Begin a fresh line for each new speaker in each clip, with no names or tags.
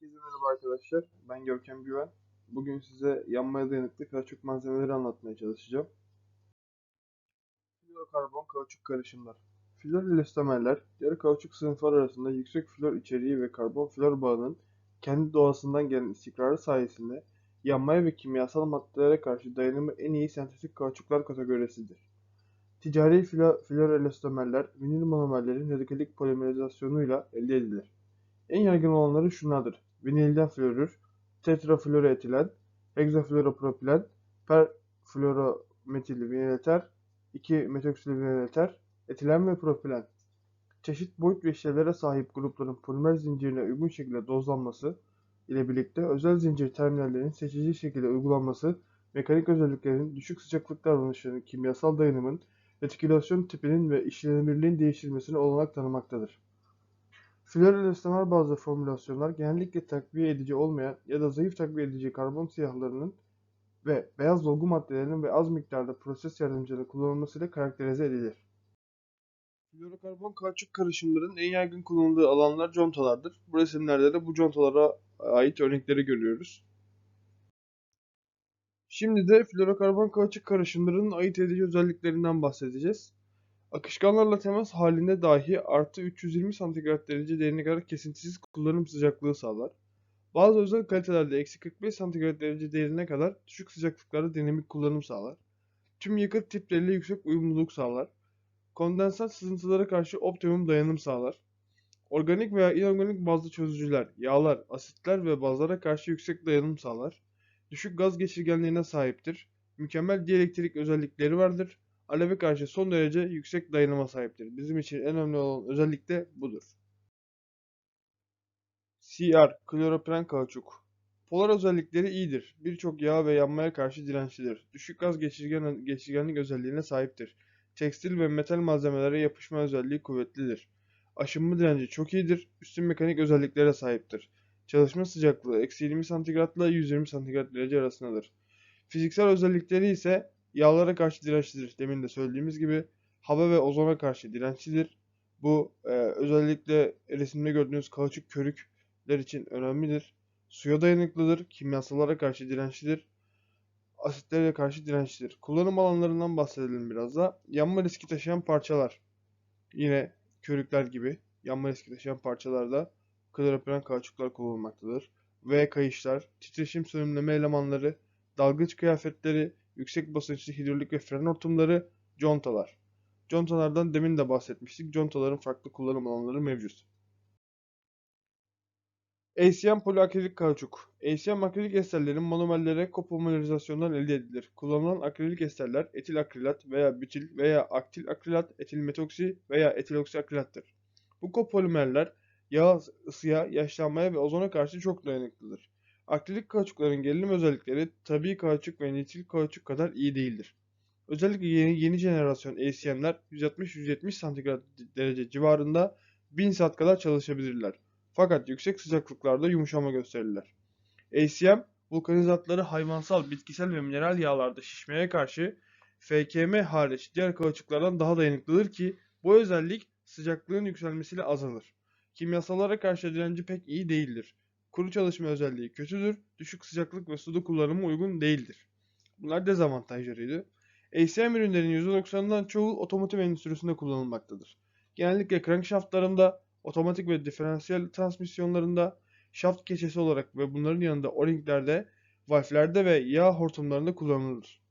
Herkese merhaba arkadaşlar. Ben Görkem Güven. Bugün size yanmaya dayanıklı kauçuk malzemeleri anlatmaya çalışacağım. Florokarbon kauçuk karışımlar. Flor elastomerler, yarı kauçuk sınıflar arasında yüksek flor içeriği ve karbon flor bağının kendi doğasından gelen istikrarı sayesinde yanmaya ve kimyasal maddelere karşı dayanımı en iyi sentetik kauçuklar kategorisidir. Ticari flo florelastomerler vinil monomerlerin radikalik polimerizasyonuyla elde edilir. En yaygın olanları şunlardır: vinilden florür, tetrafluoroetilen, hexafluoropropilen, perfluorometilvinil 2-metoksilvinil etilen ve propilen. Çeşit boyut ve işlevlere sahip grupların polimer zincirine uygun şekilde dozlanması ile birlikte özel zincir terminallerinin seçici şekilde uygulanması mekanik özelliklerin, düşük sıcaklık davranışlarının, kimyasal dayanımın, retikülasyon tipinin ve işlenebilirliğin değiştirilmesine olanak tanımaktadır. Florelastomer bazlı formülasyonlar genellikle takviye edici olmayan ya da zayıf takviye edici karbon siyahlarının ve beyaz dolgu maddelerinin ve az miktarda proses yardımcıları kullanılmasıyla karakterize edilir. Florokarbon kauçuk karışımlarının en yaygın kullanıldığı alanlar contalardır. Bu resimlerde de bu contalara ait örnekleri görüyoruz. Şimdi de florokarbon kauçuk karışımlarının ayırt edici özelliklerinden bahsedeceğiz. Akışkanlarla temas halinde dahi artı 320 santigrat derece derine kadar kesintisiz kullanım sıcaklığı sağlar. Bazı özel kalitelerde eksi 45 santigrat derece derine kadar düşük sıcaklıklarda dinamik kullanım sağlar. Tüm yakıt tipleriyle yüksek uyumluluk sağlar. Kondensat sızıntılara karşı optimum dayanım sağlar. Organik veya inorganik bazlı çözücüler, yağlar, asitler ve bazlara karşı yüksek dayanım sağlar. Düşük gaz geçirgenliğine sahiptir. Mükemmel dielektrik özellikleri vardır aleve karşı son derece yüksek dayanıma sahiptir. Bizim için en önemli olan özellik de budur. CR, kloropren kauçuk. Polar özellikleri iyidir. Birçok yağ ve yanmaya karşı dirençlidir. Düşük gaz geçirgen, geçirgenlik özelliğine sahiptir. Tekstil ve metal malzemelere yapışma özelliği kuvvetlidir. Aşınma direnci çok iyidir. Üstün mekanik özelliklere sahiptir. Çalışma sıcaklığı eksi 20 santigrat ile 120 santigrat derece arasındadır. Fiziksel özellikleri ise Yağlara karşı dirençlidir. Demin de söylediğimiz gibi hava ve ozona karşı dirençlidir. Bu e, özellikle resimde gördüğünüz kauçuk körükler için önemlidir. Suya dayanıklıdır, kimyasallara karşı dirençlidir, asitlere karşı dirençlidir. Kullanım alanlarından bahsedelim biraz da. Yanma riski taşıyan parçalar. Yine körükler gibi yanma riski taşıyan parçalarda kloropren kauçuklar kullanılmaktadır. V kayışlar, titreşim sönümleme elemanları, dalgıç kıyafetleri, yüksek basınçlı hidrolik ve fren hortumları, contalar. Contalardan demin de bahsetmiştik. Contaların farklı kullanım alanları mevcut. ACM poliakrilik kauçuk. ACM akrilik esterlerin monomerlere kopomerizasyondan elde edilir. Kullanılan akrilik esterler etil akrilat veya bütil veya aktil akrilat, etil metoksi veya etiloksi akrilattır. Bu kopolimerler yağ, ısıya, yaşlanmaya ve ozona karşı çok dayanıklıdır. Akrilik kauçukların gerilim özellikleri tabii kauçuk ve nitil kauçuk kadar iyi değildir. Özellikle yeni, yeni jenerasyon ACM'ler 160-170 santigrat derece civarında 1000 saat kadar çalışabilirler. Fakat yüksek sıcaklıklarda yumuşama gösterirler. ACM, vulkanizatları hayvansal, bitkisel ve mineral yağlarda şişmeye karşı FKM hariç diğer kauçuklardan daha dayanıklıdır ki bu özellik sıcaklığın yükselmesiyle azalır. Kimyasallara karşı direnci pek iyi değildir. Kuru çalışma özelliği kötüdür. Düşük sıcaklık ve suda kullanımı uygun değildir. Bunlar dezavantajlarıydı. ACM ürünlerinin %90'ından çoğu otomotiv endüstrisinde kullanılmaktadır. Genellikle crankshaftlarında, otomatik ve diferansiyel transmisyonlarında, şaft keçesi olarak ve bunların yanında o-ringlerde, valflerde ve yağ hortumlarında kullanılır.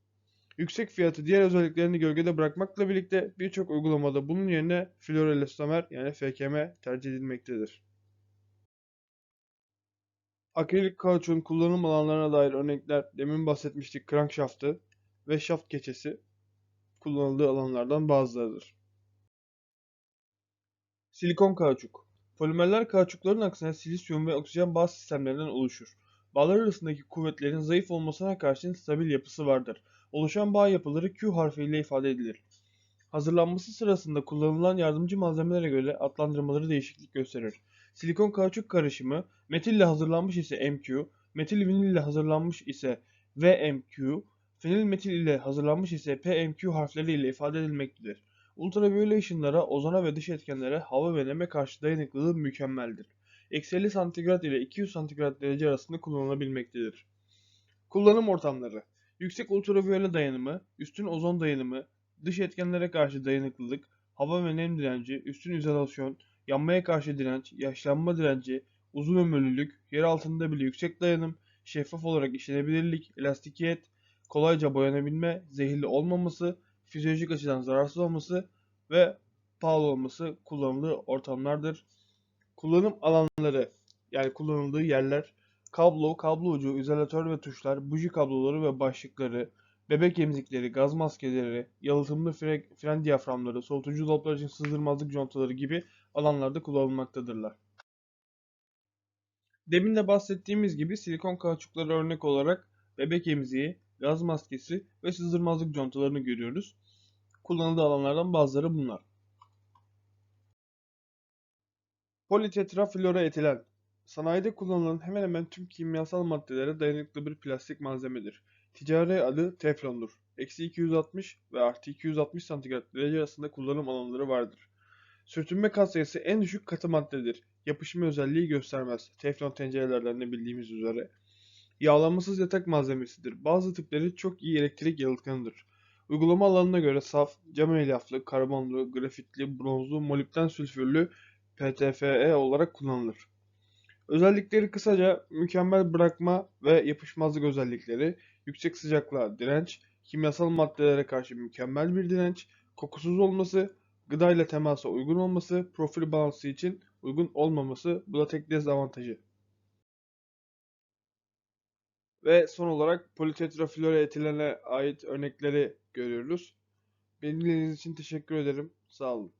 Yüksek fiyatı diğer özelliklerini gölgede bırakmakla birlikte birçok uygulamada bunun yerine fluoroelastomer yani FKM tercih edilmektedir. Akrilik kauçuğun kullanım alanlarına dair örnekler demin bahsetmiştik crankshaftı ve şaft keçesi kullanıldığı alanlardan bazılarıdır. Silikon kauçuk Polimerler kauçukların aksine silisyum ve oksijen bağ sistemlerinden oluşur. Bağlar arasındaki kuvvetlerin zayıf olmasına karşın stabil yapısı vardır. Oluşan bağ yapıları Q harfiyle ifade edilir. Hazırlanması sırasında kullanılan yardımcı malzemelere göre adlandırmaları değişiklik gösterir. Silikon kauçuk karışımı metil ile hazırlanmış ise MQ, metil vinil ile hazırlanmış ise VMQ, fenil metil ile hazırlanmış ise PMQ harfleri ile ifade edilmektedir. Ultraviyole ışınlara, ozona ve dış etkenlere hava ve neme karşı dayanıklılığı mükemmeldir. Eksi 50 santigrat ile 200 santigrat derece arasında kullanılabilmektedir. Kullanım ortamları Yüksek ultraviyole dayanımı, üstün ozon dayanımı, dış etkenlere karşı dayanıklılık, hava ve nem direnci, üstün izolasyon, yanmaya karşı direnç, yaşlanma direnci, uzun ömürlülük, yer altında bile yüksek dayanım, şeffaf olarak işlenebilirlik, elastikiyet, kolayca boyanabilme, zehirli olmaması, fizyolojik açıdan zararsız olması ve pahalı olması kullanıldığı ortamlardır. Kullanım alanları yani kullanıldığı yerler kablo, kablo ucu, izolatör ve tuşlar, buji kabloları ve başlıkları, bebek emzikleri, gaz maskeleri, yalıtımlı fre- fren diyaframları, soğutucu dolaplar için sızdırmazlık contaları gibi alanlarda kullanılmaktadırlar. Demin de bahsettiğimiz gibi silikon kauçuklara örnek olarak bebek emziği, gaz maskesi ve sızdırmazlık contalarını görüyoruz. Kullanıldığı alanlardan bazıları bunlar. Politetrafluoroetilen Sanayide kullanılan hemen hemen tüm kimyasal maddelere dayanıklı bir plastik malzemedir. Ticari adı teflondur. Eksi 260 ve artı 260 santigrat derece arasında kullanım alanları vardır. Sürtünme katsayısı en düşük katı maddedir. Yapışma özelliği göstermez. Teflon tencerelerden de bildiğimiz üzere. Yağlanmasız yatak malzemesidir. Bazı tipleri çok iyi elektrik yalıtkanıdır. Uygulama alanına göre saf, cam elyaflı, karbonlu, grafitli, bronzlu, molibden sülfürlü PTFE olarak kullanılır. Özellikleri kısaca mükemmel bırakma ve yapışmazlık özellikleri, yüksek sıcaklığa direnç, kimyasal maddelere karşı mükemmel bir direnç, kokusuz olması, gıdayla temasa uygun olması, profil balansı için uygun olmaması bu da tek dezavantajı. Ve son olarak politetrafluoroetilene ait örnekleri görüyoruz. Beni dinlediğiniz için teşekkür ederim. Sağ olun.